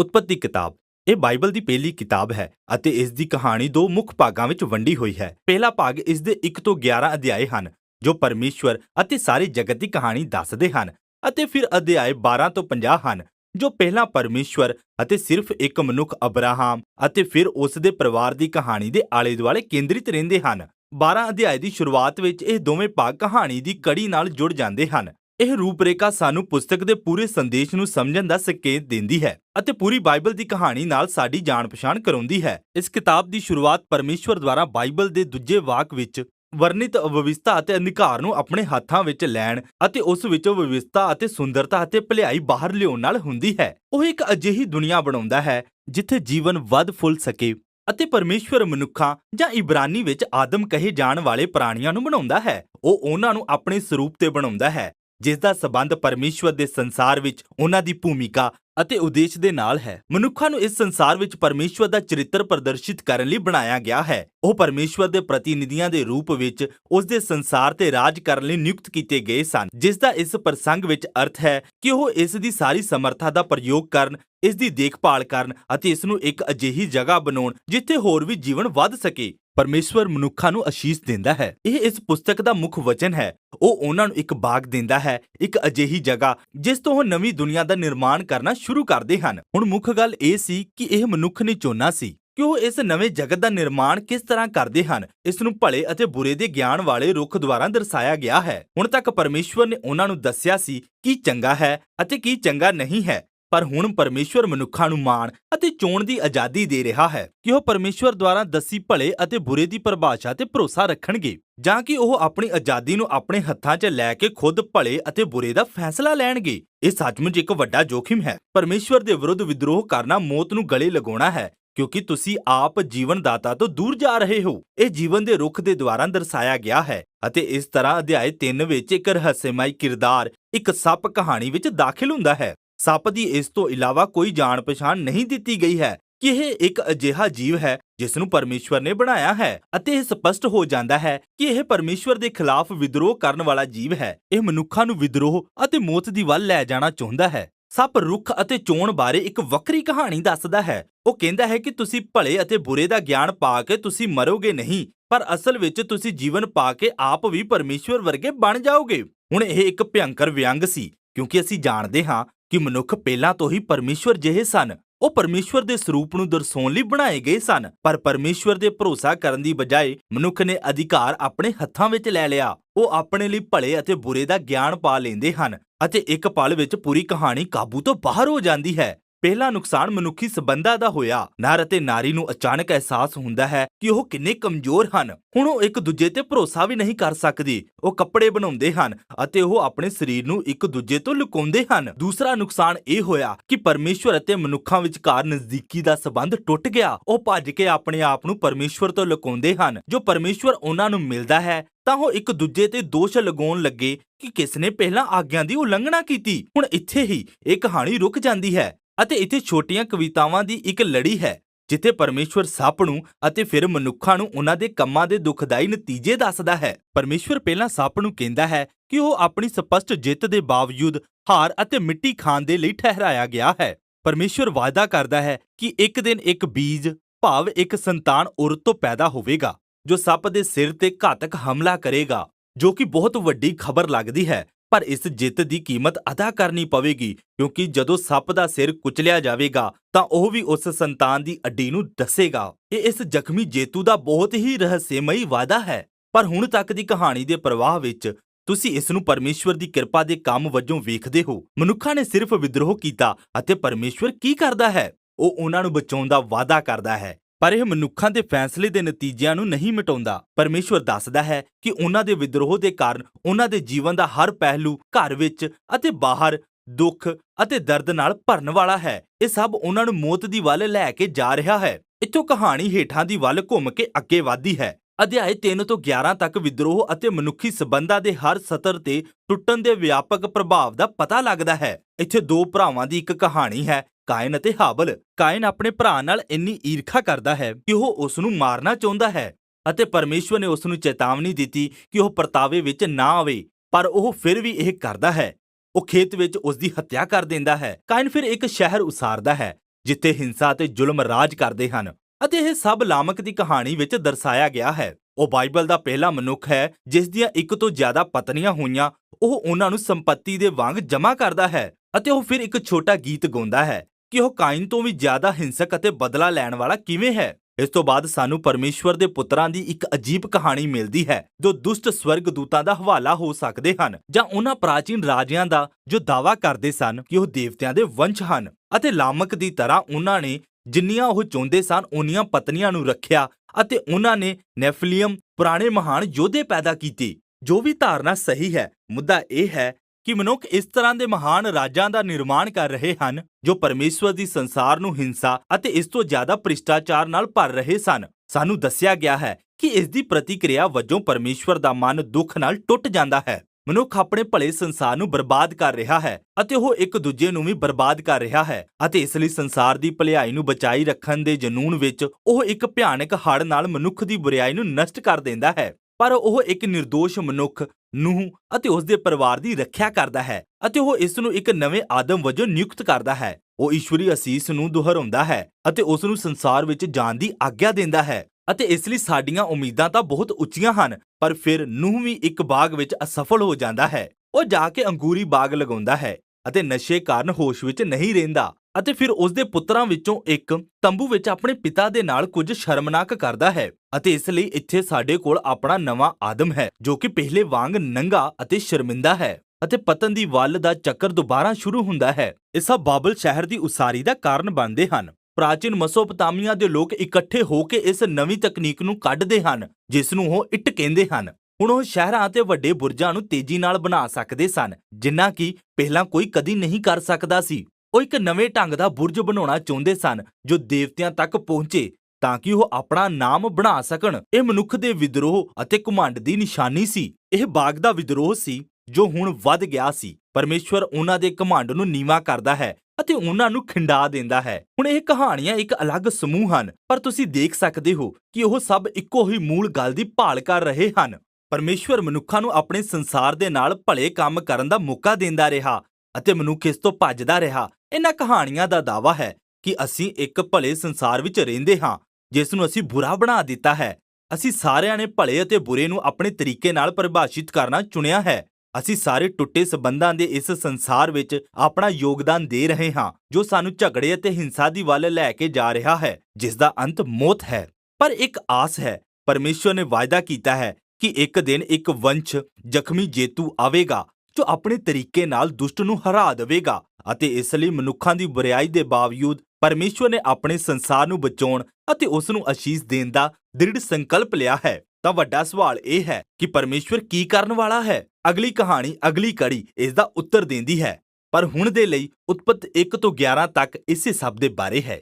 ਉਤਪਤੀ ਕਿਤਾਬ। ਇਹ ਬਾਈਬਲ ਦੀ ਪਹਿਲੀ ਕਿਤਾਬ ਹੈ ਅਤੇ ਇਸ ਦੀ ਕਹਾਣੀ ਦੋ ਮੁੱਖ ਭਾਗਾਂ ਵਿੱਚ ਵੰਡੀ ਹੋਈ ਹੈ। ਪਹਿਲਾ ਭਾਗ ਇਸ ਦੇ 1 ਤੋਂ 11 ਅਧਿਆਏ ਹਨ, ਜੋ ਪਰਮੇਸ਼ਵਰ ਅਤੇ ਸਾਰੇ ਜਗਤ ਦੀ ਕਹਾਣੀ ਦੱਸਦੇ ਹਨ ਅਤੇ ਫਿਰ ਅਧਿਆਏ 12 ਤੋਂ 50 ਹਨ, ਜੋ ਪਹਿਲਾਂ ਪਰਮੇਸ਼ਵਰ ਅਤੇ ਸਿਰਫ ਇੱਕ ਮਨੁੱਖ ਅਬਰਾਹਮ ਅਤੇ ਫਿਰ ਉਸ ਦੇ ਪਰਿਵਾਰ ਦੀ ਕਹਾਣੀ ਦੇ ਆਲੇ-ਦੁਆਲੇ ਕੇਂਦਰਿਤ ਰਹਿੰਦੇ ਹਨ। 12 ਅਧਿਆਏ ਦੀ ਸ਼ੁਰੂਆਤ ਵਿੱਚ ਇਹ ਦੋਵੇਂ ਭਾਗ ਕਹਾਣੀ ਦੀ ਕੜੀ ਨਾਲ ਜੁੜ ਜਾਂਦੇ ਹਨ। ਇਹ ਰੂਪਰੇਖਾ ਸਾਨੂੰ ਪੁਸਤਕ ਦੇ ਪੂਰੇ ਸੰਦੇਸ਼ ਨੂੰ ਸਮਝਣ ਦਾ ਸੰਕੇਤ ਦਿੰਦੀ ਹੈ ਅਤੇ ਪੂਰੀ ਬਾਈਬਲ ਦੀ ਕਹਾਣੀ ਨਾਲ ਸਾਡੀ ਜਾਣ ਪਛਾਣ ਕਰਾਉਂਦੀ ਹੈ। ਇਸ ਕਿਤਾਬ ਦੀ ਸ਼ੁਰੂਆਤ ਪਰਮੇਸ਼ਵਰ ਦੁਆਰਾ ਬਾਈਬਲ ਦੇ ਦੂਜੇ ਵਾਕ ਵਿੱਚ ਵਰਣਿਤ ਵਿਵਸਥਾ ਅਤੇ ਅਧਿਕਾਰ ਨੂੰ ਆਪਣੇ ਹੱਥਾਂ ਵਿੱਚ ਲੈਣ ਅਤੇ ਉਸ ਵਿੱਚੋਂ ਵਿਵਸਥਾ ਅਤੇ ਸੁੰਦਰਤਾ ਅਤੇ ਭਲਾਈ ਬਾਹਰ ਲਿਆਉਣ ਨਾਲ ਹੁੰਦੀ ਹੈ। ਉਹ ਇੱਕ ਅਜਿਹੀ ਦੁਨੀਆ ਬਣਾਉਂਦਾ ਹੈ ਜਿੱਥੇ ਜੀਵਨ ਵੱਧ ਫੁੱਲ ਸਕੇ ਅਤੇ ਪਰਮੇਸ਼ਵਰ ਮਨੁੱਖਾਂ ਜਾਂ ਇਬਰਾਨੀ ਵਿੱਚ ਆਦਮ ਕਹੇ ਜਾਣ ਵਾਲੇ ਪ੍ਰਾਣੀਆਂ ਨੂੰ ਬਣਾਉਂਦਾ ਹੈ। ਉਹ ਉਹਨਾਂ ਨੂੰ ਆਪਣੇ ਸਰੂਪ ਤੇ ਬਣਾਉਂਦਾ ਹੈ ਜਿਸ ਦਾ ਸਬੰਧ ਪਰਮੇਸ਼ਵਰ ਦੇ ਸੰਸਾਰ ਵਿੱਚ ਉਹਨਾਂ ਦੀ ਭੂਮਿਕਾ ਅਤੇ ਉਦੇਸ਼ ਦੇ ਨਾਲ ਹੈ। ਮਨੁੱਖਾਂ ਨੂੰ ਇਸ ਸੰਸਾਰ ਵਿੱਚ ਪਰਮੇਸ਼ਵਰ ਦਾ ਚਰਿੱਤਰ ਪ੍ਰਦਰਸ਼ਿਤ ਕਰਨ ਲਈ ਬਣਾਇਆ ਗਿਆ ਹੈ। ਉਹ ਪਰਮੇਸ਼ਵਰ ਦੇ ਪ੍ਰਤੀਨਿਧੀਆਂ ਦੇ ਰੂਪ ਵਿੱਚ ਉਸ ਦੇ ਸੰਸਾਰ ਤੇ ਰਾਜ ਕਰਨ ਲਈ ਨਿਯੁਕਤ ਕੀਤੇ ਗਏ ਸਨ ਜਿਸ ਦਾ ਇਸ ਪ੍ਰਸੰਗ ਵਿੱਚ ਅਰਥ ਹੈ ਕਿ ਉਹ ਇਸ ਦੀ ਸਾਰੀ ਸਮਰੱਥਾ ਦਾ ਪ੍ਰਯੋਗ ਕਰਨ, ਇਸ ਦੀ ਦੇਖਭਾਲ ਕਰਨ ਅਤੇ ਇਸ ਨੂੰ ਇੱਕ ਅਜਿਹੀ ਜਗ੍ਹਾ ਬਣਾਉਣ ਜਿੱਥੇ ਹੋਰ ਵੀ ਜੀਵਨ ਵੱਧ ਸਕੇ। ਪਰਮੇਸ਼ਵਰ ਮਨੁੱਖਾਂ ਨੂੰ ਅਸ਼ੀਸ਼ ਦਿੰਦਾ ਹੈ। ਇਹ ਇਸ ਪੁਸਤਕ ਦਾ ਮੁੱਖ ਵਚਨ ਹੈ। ਉਹ ਉਹਨਾਂ ਨੂੰ ਇੱਕ ਬਾਗ ਦਿੰਦਾ ਹੈ, ਇੱਕ ਅਜਿਹੀ ਜਗ੍ਹਾ ਜਿਸ ਤੋਂ ਉਹ ਨਵੀਂ ਦੁਨੀਆ ਦਾ ਨਿਰਮਾਣ ਕਰਨਾ ਸ਼ੁਰੂ ਕਰਦੇ ਹਨ। ਹੁਣ ਮੁੱਖ ਗੱਲ ਇਹ ਸੀ ਕਿ ਇਹ ਮਨੁੱਖ ਨੇ ਚੁਣਨਾ ਸੀ ਕਿ ਉਹ ਇਸ ਨਵੇਂ ਜਗਤ ਦਾ ਨਿਰਮਾਣ ਕਿਸ ਤਰ੍ਹਾਂ ਕਰਦੇ ਹਨ। ਇਸ ਨੂੰ ਭਲੇ ਅਤੇ ਬੁਰੇ ਦੇ ਗਿਆਨ ਵਾਲੇ ਰੁੱਖ ਦੁਆਰਾ ਦਰਸਾਇਆ ਗਿਆ ਹੈ। ਹੁਣ ਤੱਕ ਪਰਮੇਸ਼ਵਰ ਨੇ ਉਹਨਾਂ ਨੂੰ ਦੱਸਿਆ ਸੀ ਕੀ ਚੰਗਾ ਹੈ ਅਤੇ ਕੀ ਚੰਗਾ ਨਹੀਂ ਹੈ। ਪਰ ਹੁਣ ਪਰਮੇਸ਼ਵਰ ਮਨੁੱਖਾਂ ਨੂੰ ਮਾਣ ਅਤੇ ਚੋਣ ਦੀ ਆਜ਼ਾਦੀ ਦੇ ਰਿਹਾ ਹੈ ਕਿ ਉਹ ਪਰਮੇਸ਼ਵਰ ਦੁਆਰਾ ਦੱਸੀ ਭਲੇ ਅਤੇ ਬੁਰੇ ਦੀ ਪਰਿਭਾਸ਼ਾ ਤੇ ਭਰੋਸਾ ਰੱਖਣਗੇ, ਜਾਂ ਕਿ ਉਹ ਆਪਣੀ ਆਜ਼ਾਦੀ ਨੂੰ ਆਪਣੇ ਹੱਥਾਂ 'ਚ ਲੈ ਕੇ ਖੁਦ ਭਲੇ ਅਤੇ ਬੁਰੇ ਦਾ ਫੈਸਲਾ ਲੈਣਗੇ। ਇਹ ਸੱਚਮੁੱਚ ਇੱਕ ਵੱਡਾ ਜੋਖਿਮ ਹੈ। ਪਰਮੇਸ਼ਵਰ ਦੇ ਵਿਰੁੱਧ ਵਿਦਰੋਹ ਕਰਨਾ ਮੌਤ ਨੂੰ ਗਲੇ ਲਗਾਉਣਾ ਹੈ, ਕਿਉਂਕਿ ਤੁਸੀਂ ਆਪ ਜੀਵਨ ਦਾਤਾ ਤੋਂ ਦੂਰ ਜਾ ਰਹੇ ਹੋ। ਇਹ ਜੀਵਨ ਦੇ ਰੁੱਖ ਦੇ ਦੁਆਰਾ ਦਰਸਾਇਆ ਗਿਆ ਹੈ ਅਤੇ ਇਸ ਤਰ੍ਹਾਂ ਅਧਿਆਇ 3 ਵਿੱਚ ਇੱਕ ਰਹੱਸਮਈ ਕਿਰਦਾਰ, ਇੱਕ ਸੱਪ ਕਹਾਣੀ ਵਿੱਚ ਦਾਖਲ ਹੁੰਦਾ ਹੈ। ਸੱਪ ਦੀ ਇਸ ਤੋਂ ਇਲਾਵਾ ਕੋਈ ਜਾਣ ਪਛਾਣ ਨਹੀਂ ਦਿੱਤੀ ਗਈ ਹੈ ਕਿ ਇਹ ਇੱਕ ਅਜਿਹਾ ਜੀਵ ਹੈ ਜਿਸ ਨੂੰ ਪਰਮੇਸ਼ਵਰ ਨੇ ਬਣਾਇਆ ਹੈ ਅਤੇ ਇਹ ਸਪਸ਼ਟ ਹੋ ਜਾਂਦਾ ਹੈ ਕਿ ਇਹ ਪਰਮੇਸ਼ਵਰ ਦੇ ਖਿਲਾਫ ਵਿਦਰੋਹ ਕਰਨ ਵਾਲਾ ਜੀਵ ਹੈ। ਇਹ ਮਨੁੱਖਾਂ ਨੂੰ ਵਿਦਰੋਹ ਅਤੇ ਮੌਤ ਦੀ ਵੱਲ ਲੈ ਜਾਣਾ ਚਾਹੁੰਦਾ ਹੈ। ਸੱਪ ਰੁੱਖ ਅਤੇ ਚੋਣ ਬਾਰੇ ਇੱਕ ਵੱਖਰੀ ਕਹਾਣੀ ਦੱਸਦਾ ਹੈ। ਉਹ ਕਹਿੰਦਾ ਹੈ ਕਿ ਤੁਸੀਂ ਭਲੇ ਅਤੇ ਬੁਰੇ ਦਾ ਗਿਆਨ ਪਾ ਕੇ ਤੁਸੀਂ ਮਰੋਗੇ ਨਹੀਂ, ਪਰ ਅਸਲ ਵਿੱਚ ਤੁਸੀਂ ਜੀਵਨ ਪਾ ਕੇ ਆਪ ਵੀ ਪਰਮੇਸ਼ਵਰ ਵਰਗੇ ਬਣ ਜਾਓਗੇ। ਹੁਣ ਇਹ ਇੱਕ ਭਿਅੰਕਰ ਵਿਅੰਗ ਸੀ, ਕਿਉਂਕਿ ਅਸੀਂ ਜਾਣਦੇ ਹਾਂ ਕਿ ਮਨੁੱਖ ਪਹਿਲਾਂ ਤੋਂ ਹੀ ਪਰਮੇਸ਼ਵਰ ਜਿਹੇ ਸਨ। ਉਹ ਪਰਮੇਸ਼ਵਰ ਦੇ ਸਰੂਪ ਨੂੰ ਦਰਸਾਉਣ ਲਈ ਬਣਾਏ ਗਏ ਸਨ। ਪਰ ਪਰਮੇਸ਼ਵਰ ਦੇ ਭਰੋਸਾ ਕਰਨ ਦੀ ਬਜਾਏ ਮਨੁੱਖ ਨੇ ਅਧਿਕਾਰ ਆਪਣੇ ਹੱਥਾਂ ਵਿੱਚ ਲੈ ਲਿਆ। ਉਹ ਆਪਣੇ ਲਈ ਭਲੇ ਅਤੇ ਬੁਰੇ ਦਾ ਗਿਆਨ ਪਾ ਲੈਂਦੇ ਹਨ ਅਤੇ ਇੱਕ ਪਲ ਵਿੱਚ ਪੂਰੀ ਕਹਾਣੀ ਕਾਬੂ ਤੋਂ ਬਾਹਰ ਹੋ ਜਾਂਦੀ ਹੈ। ਪਹਿਲਾ ਨੁਕਸਾਨ ਮਨੁੱਖੀ ਸਬੰਧਾਂ ਦਾ ਹੋਇਆ। ਨਰ ਅਤੇ ਨਾਰੀ ਨੂੰ ਅਚਾਨਕ ਅਹਿਸਾਸ ਹੁੰਦਾ ਹੈ ਕਿ ਉਹ ਕਿੰਨੇ ਕਮਜ਼ੋਰ ਹਨ। ਹੁਣ ਉਹ ਇੱਕ ਦੂਜੇ ਤੇ ਭਰੋਸਾ ਵੀ ਨਹੀਂ ਕਰ ਸਕਦੇ। ਉਹ ਕੱਪੜੇ ਬਣਾਉਂਦੇ ਹਨ ਅਤੇ ਉਹ ਆਪਣੇ ਸਰੀਰ ਨੂੰ ਇੱਕ ਦੂਜੇ ਤੋਂ ਲੁਕਾਉਂਦੇ ਹਨ। ਦੂਸਰਾ ਨੁਕਸਾਨ ਇਹ ਹੋਇਆ ਕਿ ਪਰਮੇਸ਼ਵਰ ਅਤੇ ਮਨੁੱਖਾਂ ਵਿਚਕਾਰ ਨਜ਼ਦੀਕੀ ਦਾ ਸਬੰਧ ਟੁੱਟ ਗਿਆ। ਉਹ ਭੱਜ ਕੇ ਆਪਣੇ ਆਪ ਨੂੰ ਪਰਮੇਸ਼ਵਰ ਤੋਂ ਲੁਕਾਉਂਦੇ ਹਨ। ਜੋ ਪਰਮੇਸ਼ਵਰ ਉਹਨਾਂ ਨੂੰ ਮਿਲਦਾ ਹੈ, ਤਾਂ ਉਹ ਇੱਕ ਦੂਜੇ ਤੇ ਦੋਸ਼ ਲਗਾਉਣ ਲੱਗੇ ਕਿ ਕਿਸ ਨੇ ਪਹਿਲਾਂ ਆਗਿਆ ਦੀ ਉਲੰਘਣਾ ਕੀਤੀ। ਹੁਣ ਇੱਥੇ ਹੀ ਇਹ ਕਹਾਣੀ ਰੁਕ ਜਾਂਦੀ ਹੈ। ਅਤੇ ਇੱਥੇ ਛੋਟੀਆਂ ਕਵਿਤਾਵਾਂ ਦੀ ਇੱਕ ਲੜੀ ਹੈ, ਜਿੱਥੇ ਪਰਮੇਸ਼ਵਰ ਸੱਪ ਨੂੰ ਅਤੇ ਫਿਰ ਮਨੁੱਖਾਂ ਨੂੰ ਉਹਨਾਂ ਦੇ ਕੰਮਾਂ ਦੇ ਦੁਖਦਾਈ ਨਤੀਜੇ ਦੱਸਦਾ ਹੈ। ਪਰਮੇਸ਼ਵਰ ਪਹਿਲਾਂ ਸੱਪ ਨੂੰ ਕਹਿੰਦਾ ਹੈ ਕਿ ਉਹ ਆਪਣੀ ਸਪਸ਼ਟ ਜਿੱਤ ਦੇ ਬਾਵਜੂਦ ਹਾਰ ਅਤੇ ਮਿੱਟੀ ਖਾਣ ਦੇ ਲਈ ਠਹਿਰਾਇਆ ਗਿਆ ਹੈ। ਪਰਮੇਸ਼ਵਰ ਵਾਅਦਾ ਕਰਦਾ ਹੈ ਕਿ ਇੱਕ ਦਿਨ ਇੱਕ ਬੀਜ, ਭਾਵ ਇੱਕ ਸੰਤਾਨ ਔਰਤ ਤੋਂ ਪੈਦਾ ਹੋਵੇਗਾ, ਜੋ ਸੱਪ ਦੇ ਸਿਰ ਤੇ ਘਾਤਕ ਹਮਲਾ ਕਰੇਗਾ, ਜੋ ਕਿ ਬਹੁਤ ਵੱਡੀ ਖਬਰ ਲੱਗਦੀ ਹੈ ਪਰ ਇਸ ਜਿੱਤ ਦੀ ਕੀਮਤ ਅਦਾ ਕਰਨੀ ਪਵੇਗੀ, ਕਿਉਂਕਿ ਜਦੋਂ ਸੱਪ ਦਾ ਸਿਰ ਕੁਚਲਿਆ ਜਾਵੇਗਾ, ਤਾਂ ਉਹ ਵੀ ਉਸ ਸੰਤਾਨ ਦੀ ਅੱਡੀ ਨੂੰ ਦੱਸੇਗਾ। ਇਹ ਇਸ ਜ਼ਖਮੀ ਜੇਤੂ ਦਾ ਬਹੁਤ ਹੀ ਰਹੱਸਮਈ ਵਾਅਦਾ ਹੈ। ਪਰ ਹੁਣ ਤੱਕ ਦੀ ਕਹਾਣੀ ਦੇ ਪ੍ਰਵਾਹ ਵਿੱਚ ਤੁਸੀਂ ਇਸ ਨੂੰ ਪਰਮੇਸ਼ਵਰ ਦੀ ਕਿਰਪਾ ਦੇ ਕੰਮ ਵਜੋਂ ਵੇਖਦੇ ਹੋ। ਮਨੁੱਖਾਂ ਨੇ ਸਿਰਫ ਵਿਦਰੋਹ ਕੀਤਾ ਅਤੇ ਪਰਮੇਸ਼ਵਰ ਕੀ ਕਰਦਾ ਹੈ? ਉਹ ਉਹਨਾਂ ਨੂੰ ਬਚਾਉਣ ਦਾ ਵਾਅਦਾ ਕਰਦਾ ਹੈ। ਪਰ ਇਹ ਮਨੁੱਖਾਂ ਦੇ ਫੈਸਲੇ ਦੇ ਨਤੀਜਿਆਂ ਨੂੰ ਨਹੀਂ ਮਿਟਾਉਂਦਾ। ਪਰਮੇਸ਼ਵਰ ਦੱਸਦਾ ਹੈ ਕਿ ਉਹਨਾਂ ਦੇ ਵਿਦਰੋਹ ਦੇ ਕਾਰਨ ਉਹਨਾਂ ਦੇ ਜੀਵਨ ਦਾ ਹਰ ਪਹਿਲੂ ਘਰ ਵਿੱਚ ਅਤੇ ਬਾਹਰ ਦੁੱਖ ਅਤੇ ਦਰਦ ਨਾਲ ਭਰਨ ਵਾਲਾ ਹੈ। ਇਹ ਸਭ ਉਹਨਾਂ ਨੂੰ ਮੌਤ ਦੀ ਵੱਲ ਲੈ ਕੇ ਜਾ ਰਿਹਾ ਹੈ। ਇੱਥੋਂ ਕਹਾਣੀ ਹੇਠਾਂ ਦੀ ਵੱਲ ਘੁੰਮ ਕੇ ਅੱਗੇ ਵਧਦੀ ਹੈ। ਅਧਿਆਇ 3 ਤੋਂ 11 ਤੱਕ ਵਿਦਰੋਹ ਅਤੇ ਮਨੁੱਖੀ ਸਬੰਧਾਂ ਦੇ ਹਰ ਸਤਰ ਤੇ ਟੁੱਟਣ ਦੇ ਵਿਆਪਕ ਪ੍ਰਭਾਵ ਦਾ ਪਤਾ ਲੱਗਦਾ ਹੈ। ਇੱਥੇ ਦੋ ਭਰਾਵਾਂ ਦੀ ਇੱਕ ਕਹਾਣੀ ਹੈ ਕਾਇਨ ਅਤੇ ਹਾਬਲ। ਕਾਇਨ ਆਪਣੇ ਭਰਾ ਨਾਲ ਇੰਨੀ ਈਰਖਾ ਕਰਦਾ ਹੈ ਕਿ ਉਹ ਉਸ ਨੂੰ ਮਾਰਨਾ ਚਾਹੁੰਦਾ ਹੈ ਅਤੇ ਪਰਮੇਸ਼ਵਰ ਨੇ ਉਸ ਨੂੰ ਚੇਤਾਵਨੀ ਦਿੱਤੀ ਕਿ ਉਹ ਪਰਤਾਵੇ ਵਿੱਚ ਨਾ ਆਵੇ, ਪਰ ਉਹ ਫਿਰ ਵੀ ਇਹ ਕਰਦਾ ਹੈ। ਉਹ ਖੇਤ ਵਿੱਚ ਉਸ ਦੀ ਹੱਤਿਆ ਕਰ ਦਿੰਦਾ ਹੈ। ਕਾਇਨ ਫਿਰ ਇੱਕ ਸ਼ਹਿਰ ਉਸਾਰਦਾ ਹੈ, ਜਿੱਥੇ ਹਿੰਸਾ ਅਤੇ ਜ਼ੁਲਮ ਰਾਜ ਕਰਦੇ ਹਨ ਅਤੇ ਇਹ ਸਭ ਲਾਮਕ ਦੀ ਕਹਾਣੀ ਵਿੱਚ ਦਰਸਾਇਆ ਗਿਆ ਹੈ। ਉਹ ਬਾਈਬਲ ਦਾ ਪਹਿਲਾ ਮਨੁੱਖ ਹੈ, ਜਿਸ ਦੀਆਂ ਇੱਕ ਤੋਂ ਜ਼ਿਆਦਾ ਪਤਨੀਆਂ ਹੋਈਆਂ। ਉਹ ਉਹਨਾਂ ਨੂੰ ਸੰਪਤੀ ਦੇ ਵਾਂਗ ਜਮ੍ਹਾਂ ਕਰਦਾ ਹੈ ਅਤੇ ਉਹ ਫਿਰ ਇੱਕ ਛੋਟਾ ਗੀਤ ਗਾਉਂਦਾ ਹੈ। ਕਿ ਉਹ ਕਾਇਨ ਤੋਂ ਵੀ ਜ਼ਿਆਦਾ ਹਿੰਸਕ ਅਤੇ ਬਦਲਾ ਲੈਣ ਵਾਲਾ ਕਿਵੇਂ ਹੈ? ਇਸ ਤੋਂ ਬਾਅਦ ਸਾਨੂੰ ਪਰਮੇਸ਼ਵਰ ਦੇ ਪੁੱਤਰਾਂ ਦੀ ਇੱਕ ਅਜੀਬ ਕਹਾਣੀ ਮਿਲਦੀ ਹੈ, ਜੋ ਦੁਸ਼ਟ ਸਵਰਗ ਦੂਤਾਂ ਦਾ ਹਵਾਲਾ ਹੋ ਸਕਦੇ ਹਨ ਜਾਂ ਉਹਨਾਂ ਪ੍ਰਾਚੀਨ ਰਾਜਿਆਂ ਦਾ ਜੋ ਦਾਵਾ ਕਰਦੇ ਸਨ ਕਿ ਉਹ ਦੇਵਤਿਆਂ ਦੇ ਵੰਸ਼ ਹਨ ਅਤੇ ਲਾਮਕ ਦੀ ਤਰ੍ਹਾਂ ਉਹਨਾਂ ਨੇ ਜਿੰਨੀਆਂ ਉਹ ਚਾਹੁੰਦੇ ਸਨ ਉਨੀਆਂ ਪਤਨੀਆਂ ਨੂੰ ਰੱਖਿਆ ਅਤੇ ਉਹਨਾਂ ਨੇ ਨੈਫਲੀਅਮ ਪੁਰਾਣੇ ਮਹਾਨ ਯੋਧੇ ਪੈਦਾ ਕੀਤੇ। ਜੋ ਵੀ ਧਾਰਨਾ ਸਹੀ ਹੈ, ਮੁੱਦਾ ਇਹ ਹੈ ਕਿ ਮਨੁੱਖ ਇਸ ਤਰ੍ਹਾਂ ਦੇ ਮਹਾਨ ਰਾਜਾਂ ਦਾ ਨਿਰਮਾਣ ਕਰ ਰਹੇ ਹਨ, ਜੋ ਪਰਮੇਸ਼ਵਰ ਦੀ ਸੰਸਾਰ ਨੂੰ ਹਿੰਸਾ ਅਤੇ ਇਸ ਤੋਂ ਜ਼ਿਆਦਾ ਭ੍ਰਿਸ਼ਟਾਚਾਰ ਨਾਲ ਭਰ ਰਹੇ ਸਨ। ਸਾਨੂੰ ਦੱਸਿਆ ਗਿਆ ਹੈ ਕਿ ਇਸ ਦੀ ਪ੍ਰਤੀਕਿਰਿਆ ਵਜੋਂ ਪਰਮੇਸ਼ਵਰ ਦਾ ਮਨ ਦੁੱਖ ਨਾਲ ਟੁੱਟ ਜਾਂਦਾ ਹੈ। ਮਨੁੱਖ ਆਪਣੇ ਭਲੇ ਸੰਸਾਰ ਨੂੰ ਬਰਬਾਦ ਕਰ ਰਿਹਾ ਹੈ ਅਤੇ ਉਹ ਇੱਕ ਦੂਜੇ ਨੂੰ ਵੀ ਬਰਬਾਦ ਕਰ ਰਿਹਾ ਹੈ ਅਤੇ ਇਸ ਲਈ ਸੰਸਾਰ ਦੀ ਭਲਾਈ ਨੂੰ ਬਚਾਈ ਰੱਖਣ ਦੇ ਜਨੂਨ ਵਿੱਚ ਉਹ ਇੱਕ ਭਿਆਨਕ ਹੜ ਨਾਲ ਮਨੁੱਖ ਦੀ ਬੁਰੀਾਈ ਨੂੰ ਨਸ਼ਟ ਕਰ ਦਿੰਦਾ ਹੈ। ਪਰ ਉਹ ਇੱਕ નિર્ਦੋਸ਼ ਮਨੁੱਖ, ਨੂਹ ਅਤੇ ਉਸ ਦੇ ਪਰਿਵਾਰ ਦੀ ਰੱਖਿਆ ਕਰਦਾ ਹੈ ਅਤੇ ਉਹ ਇਸ ਨੂੰ ਇੱਕ ਨਵੇਂ ਆਦਮ ਵਜੋਂ ਨਿਯੁਕਤ ਕਰਦਾ ਹੈ। ਉਹ ਈਸ਼ਵਰੀ ਅਸੀਸ ਨੂੰ ਦੁਹਰਾਉਂਦਾ ਹੈ ਅਤੇ ਉਸ ਨੂੰ ਸੰਸਾਰ ਵਿੱਚ ਜਾਣ ਦੀ ਆਗਿਆ ਦਿੰਦਾ ਹੈ ਅਤੇ ਇਸ ਲਈ ਸਾਡੀਆਂ ਉਮੀਦਾਂ ਤਾਂ ਬਹੁਤ ਉੱਚੀਆਂ ਹਨ, ਪਰ ਫਿਰ ਨੂਹ ਵੀ ਇੱਕ ਬਾਗ ਵਿੱਚ ਅਸਫਲ ਹੋ ਜਾਂਦਾ ਹੈ। ਉਹ ਜਾ ਕੇ ਅੰਗੂਰੀ ਬਾਗ ਲਗਾਉਂਦਾ ਹੈ ਅਤੇ ਨਸ਼ੇ ਕਾਰਨ ਹੋਸ਼ ਵਿੱਚ ਨਹੀਂ ਰਹਿੰਦਾ। ਅਤੇ ਫਿਰ ਉਸ ਦੇ ਪੁੱਤਰਾਂ ਵਿੱਚੋਂ ਇੱਕ ਤੰਬੂ ਵਿੱਚ ਆਪਣੇ ਪਿਤਾ ਦੇ ਨਾਲ ਕੁਝ ਸ਼ਰਮਨਾਕ ਕਰਦਾ ਹੈ ਅਤੇ ਇਸ ਲਈ ਇੱਥੇ ਸਾਡੇ ਕੋਲ ਆਪਣਾ ਨਵਾਂ ਆਦਮ ਹੈ, ਜੋ ਕਿ ਪਹਿਲੇ ਵਾਂਗ ਨੰਗਾ ਅਤੇ ਸ਼ਰਮਿੰਦਾ ਹੈ ਅਤੇ ਪਤਨ ਦੀ ਵੱਲ ਦਾ ਚੱਕਰ ਦੁਬਾਰਾ ਸ਼ੁਰੂ ਹੁੰਦਾ ਹੈ। ਇਹ ਸਭ ਬਾਬਲ ਸ਼ਹਿਰ ਦੀ ਉਸਾਰੀ ਦਾ ਕਾਰਨ ਬਣਦੇ ਹਨ। ਪ੍ਰਾਚੀਨ ਮਸੋਪਤਾਮੀਆ ਦੇ ਲੋਕ ਇਕੱਠੇ ਹੋ ਕੇ ਇਸ ਨਵੀਂ ਤਕਨੀਕ ਨੂੰ ਕੱਢਦੇ ਹਨ, ਜਿਸ ਨੂੰ ਉਹ ਇੱਟ ਕਹਿੰਦੇ ਹਨ। ਹੁਣ ਉਹ ਸ਼ਹਿਰਾਂ ਅਤੇ ਵੱਡੇ ਬੁਰਜਾਂ ਨੂੰ ਤੇਜ਼ੀ ਨਾਲ ਬਣਾ ਸਕਦੇ ਸਨ, ਜਿੰਨਾ ਕਿ ਪਹਿਲਾਂ ਕੋਈ ਕਦੀ ਨਹੀਂ ਕਰ ਸਕਦਾ ਸੀ। ਉਹ ਇੱਕ ਨਵੇਂ ਢੰਗ ਦਾ ਬੁਰਜ ਬਣਾਉਣਾ ਚਾਹੁੰਦੇ ਸਨ, ਜੋ ਦੇਵਤਿਆਂ ਤੱਕ ਪਹੁੰਚੇ ਤਾਂ ਕਿ ਉਹ ਆਪਣਾ ਨਾਮ ਬਣਾ ਸਕਣ। ਇਹ ਮਨੁੱਖ ਦੇ ਵਿਦਰੋਹ ਅਤੇ ਘਮੰਡ ਦੀ ਨਿਸ਼ਾਨੀ ਸੀ। ਇਹ ਬਾਗ ਦਾ ਵਿਦਰੋਹ ਸੀ, ਜੋ ਹੁਣ ਵੱਧ ਗਿਆ ਸੀ। ਪਰਮੇਸ਼ਵਰ ਉਹਨਾਂ ਦੇ ਘਮੰਡ ਨੂੰ ਨੀਵਾ ਕਰਦਾ ਹੈ ਅਤੇ ਉਹਨਾਂ ਨੂੰ ਖਿੰਡਾ ਦਿੰਦਾ ਹੈ। ਹੁਣ ਇਹ ਕਹਾਣੀਆਂ ਇੱਕ ਅਲੱਗ ਸਮੂਹ ਹਨ, ਪਰ ਤੁਸੀਂ ਦੇਖ ਸਕਦੇ ਹੋ ਕਿ ਉਹ ਸਭ ਇੱਕੋ ਹੀ ਮੂਲ ਗੱਲ ਦੀ ਭਾਲ ਕਰ ਰਹੇ ਹਨ। ਪਰਮੇਸ਼ਵਰ ਮਨੁੱਖਾਂ ਨੂੰ ਆਪਣੇ ਸੰਸਾਰ ਦੇ ਨਾਲ ਭਲੇ ਕੰਮ ਕਰਨ ਦਾ ਮੌਕਾ ਦਿੰਦਾ ਰਿਹਾ ਅਤੇ ਮਨੁੱਖ ਇਸ ਤੋਂ ਭੱਜਦਾ ਰਿਹਾ ਇਹਨਾਂ ਕਹਾਣੀਆਂ ਦਾ ਦਾਵਾ ਹੈ ਕਿ ਅਸੀਂ ਇੱਕ ਭਲੇ ਸੰਸਾਰ ਵਿੱਚ ਰਹਿੰਦੇ ਹਾਂ, ਜਿਸ ਨੂੰ ਅਸੀਂ ਬੁਰਾ ਬਣਾ ਦਿੱਤਾ ਹੈ। ਅਸੀਂ ਸਾਰਿਆਂ ਨੇ ਭਲੇ ਅਤੇ ਬੁਰੇ ਨੂੰ ਆਪਣੇ ਤਰੀਕੇ ਨਾਲ ਪਰਿਭਾਸ਼ਿਤ ਕਰਨਾ ਚੁਣਿਆ ਹੈ। ਅਸੀਂ ਸਾਰੇ ਟੁੱਟੇ ਸਬੰਧਾਂ ਦੇ ਇਸ ਸੰਸਾਰ ਵਿੱਚ ਆਪਣਾ ਯੋਗਦਾਨ ਦੇ ਰਹੇ ਹਾਂ, ਜੋ ਸਾਨੂੰ ਝਗੜੇ ਅਤੇ ਹਿੰਸਾ ਦੀ ਵੱਲ ਲੈ ਕੇ ਜਾ ਰਿਹਾ ਹੈ, ਜਿਸ ਦਾ ਅੰਤ ਮੌਤ ਹੈ। ਪਰ ਇੱਕ ਆਸ ਹੈ ਪਰਮੇਸ਼ਵਰ ਨੇ ਵਾਅਦਾ ਕੀਤਾ ਹੈ ਕਿ ਇੱਕ ਦਿਨ ਇੱਕ ਵੰਸ਼ ਜ਼ਖਮੀ ਜੇਤੂ ਆਵੇਗਾ। ਜੋ ਆਪਣੇ ਤਰੀਕੇ ਨਾਲ ਦੁਸ਼ਟ ਨੂੰ ਹਰਾ ਦੇਵੇਗਾ ਅਤੇ ਇਸ ਲਈ ਮਨੁੱਖਾਂ ਦੀ ਬੁਰੀਾਈ ਦੇ ਬਾਵਜੂਦ ਪਰਮੇਸ਼ਵਰ ਨੇ ਆਪਣੇ ਸੰਸਾਰ ਨੂੰ ਬਚਾਉਣ ਅਤੇ ਉਸ ਨੂੰ ਅਸ਼ੀਸ਼ ਦੇਣ ਦਾ ਦ੍ਰਿੜ ਸੰਕਲਪ ਲਿਆ ਹੈ। ਤਾਂ ਵੱਡਾ ਸਵਾਲ ਇਹ ਹੈ ਕਿ ਪਰਮੇਸ਼ਵਰ ਕੀ ਕਰਨ ਵਾਲਾ ਹੈ? ਅਗਲੀ ਕਹਾਣੀ, ਅਗਲੀ ਕੜੀ ਇਸ ਦਾ ਉੱਤਰ ਦਿੰਦੀ ਹੈ। ਪਰ ਹੁਣ ਦੇ ਲਈ ਉਤਪਤ 1 ਤੋਂ 11 ਤੱਕ ਇਸੇ ਸਭ ਦੇ ਬਾਰੇ ਹੈ।